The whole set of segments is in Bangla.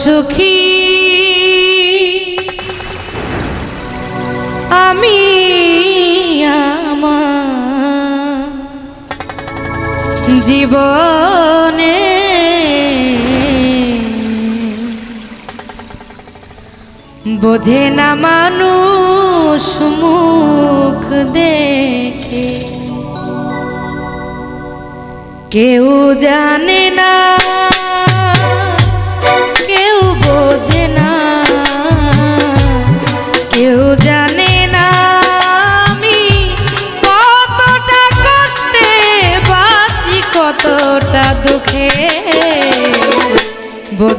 সুখী। আমি আমার জীবনে বোঝে না মানুষ মুখ দেখে। কেউ জানে না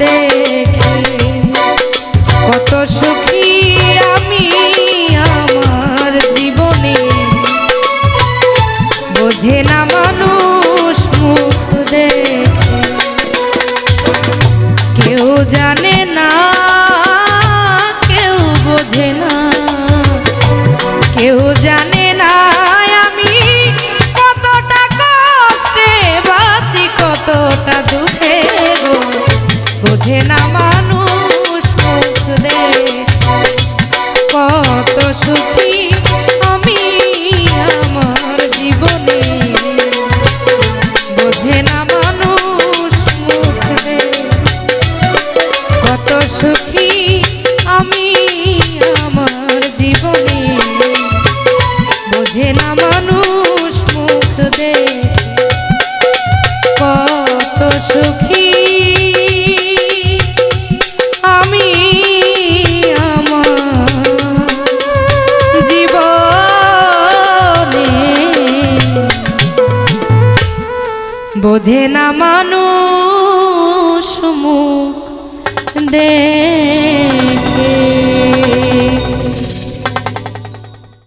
বোঝে না মানুষ মুখ সুখী বোঝে না মানুষ মুখ দে